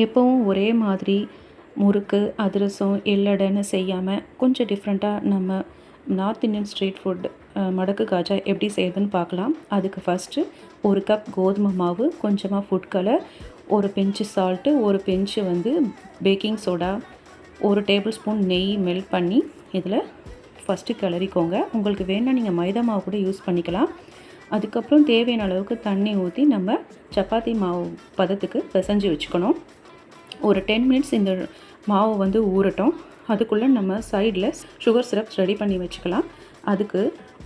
எப்பவும் ஒரே மாதிரி முறுக்கு அதிரசம் எள்ளடைன்னு செய்யாமல் கொஞ்சம் டிஃப்ரெண்ட்டாக நம்ம நார்த் இந்தியன் ஸ்ட்ரீட் ஃபுட் மடக்கு காஜா எப்படி செய்யுதுன்னு பார்க்கலாம். அதுக்கு ஃபஸ்ட்டு ஒரு கப் கோதுமை மாவு கொஞ்சமாக ஃபுட் கலர் ஒரு பிஞ்சு சால்ட்டு ஒரு பிஞ்சு வந்து பேக்கிங் சோடா ஒரு டேபிள் ஸ்பூன் நெய் மெல்ட் பண்ணி இதில் ஃபஸ்ட்டு கிளறிக்கோங்க. உங்களுக்கு வேணால் நீங்கள் மைதா மாவு கூட யூஸ் பண்ணிக்கலாம். அதுக்கப்புறம் தேவையான அளவுக்கு தண்ணி ஊற்றி நம்ம சப்பாத்தி மாவு பதத்துக்கு பிசைஞ்சு வச்சுக்கணும். ஒரு டென் மினிட்ஸ் இந்த மாவு வந்து ஊறட்டும். அதுக்குள்ளே நம்ம சைடில் சுகர் சிரப்ஸ் ரெடி பண்ணி வச்சுக்கலாம். அதுக்கு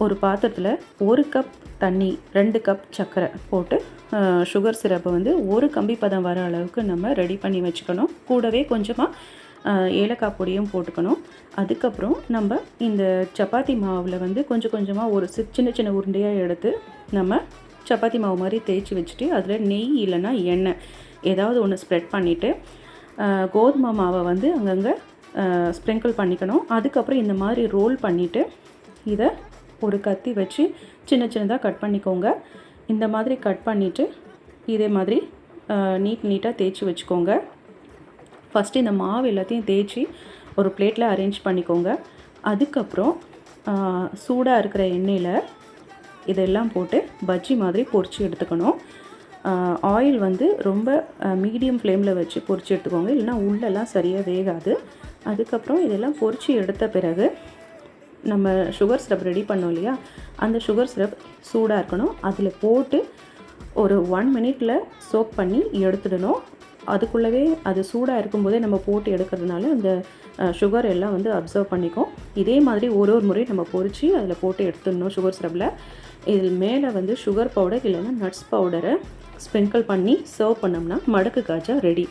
ஒரு பாத்திரத்தில் ஒரு கப் தண்ணி ரெண்டு கப் சர்க்கரை போட்டு சுகர் சிரப்பை வந்து ஒரு கம்பி பதம் வர அளவுக்கு நம்ம ரெடி பண்ணி வச்சுக்கணும். கூடவே கொஞ்சமாக ஏலக்காய் பொடியும் போட்டுக்கணும். அதுக்கப்புறம் நம்ம இந்த சப்பாத்தி மாவில் வந்து கொஞ்சம் கொஞ்சமாக ஒரு சி சின்ன சின்ன உருண்டையாக எடுத்து நம்ம சப்பாத்தி மாவு மாதிரி தேய்ச்சி வச்சுட்டு அதில் நெய் இல்லைன்னா எண்ணெய் ஏதாவது ஒன்று ஸ்ப்ரெட் பண்ணிவிட்டு கோதுமை மாவை வந்து அங்கங்கே ஸ்ப்ரிங்கிள் பண்ணிக்கணும். அதுக்கப்புறம் இந்த மாதிரி ரோல் பண்ணிவிட்டு இதை ஒரு கத்தி வச்சு சின்ன சின்னதாக கட் பண்ணிக்கோங்க. இந்த மாதிரி கட் பண்ணிவிட்டு இதே மாதிரி நீட் நீட்டாக தேய்ச்சி வச்சுக்கோங்க. ஃபஸ்ட்டு இந்த மாவு எல்லாத்தையும் தேய்ச்சி ஒரு பிளேட்டில் அரேஞ்ச் பண்ணிக்கோங்க. அதுக்கப்புறம் சூடாக இருக்கிற எண்ணெயில் இதெல்லாம் போட்டு பஜ்ஜி மாதிரி பொரித்து எடுத்துக்கணும். ஆயில் வந்து ரொம்ப மீடியம் ஃப்ளேமில் வச்சு பொறிச்சு எடுத்துக்கோங்க. இல்லைனா உள்ளெல்லாம் சரியாக வேகாது. அதுக்கப்புறம் இதெல்லாம் பொரித்து எடுத்த பிறகு நம்ம சுகர் சிரப் ரெடி பண்ணோம் இல்லையா? அந்த சுகர் சிரப் சூடாக இருக்கணும். அதில் போட்டு ஒரு ஒன் மினிட்ல சோப் பண்ணி எடுத்துடணும். அதுக்குள்ளவே அது சூடாக இருக்கும்போதே நம்ம போட்டு எடுக்கிறதுனால அந்த சுகர் எல்லாம் வந்து அப்சர்வ் பண்ணிக்கும். இதே மாதிரி ஒரு ஒரு முறை நம்ம பொறிச்சு அதில் போட்டு எடுத்துடணும் சுகர் சிரப்பில் இதில் மேலே வந்து சுகர் பவுடர் இல்லைன்னா நட்ஸ் பவுடரை ஸ்ப்ரிங்கிள் பண்ணி சர்வ் பண்ணோம்னா மடக்கு காஜா ரெடி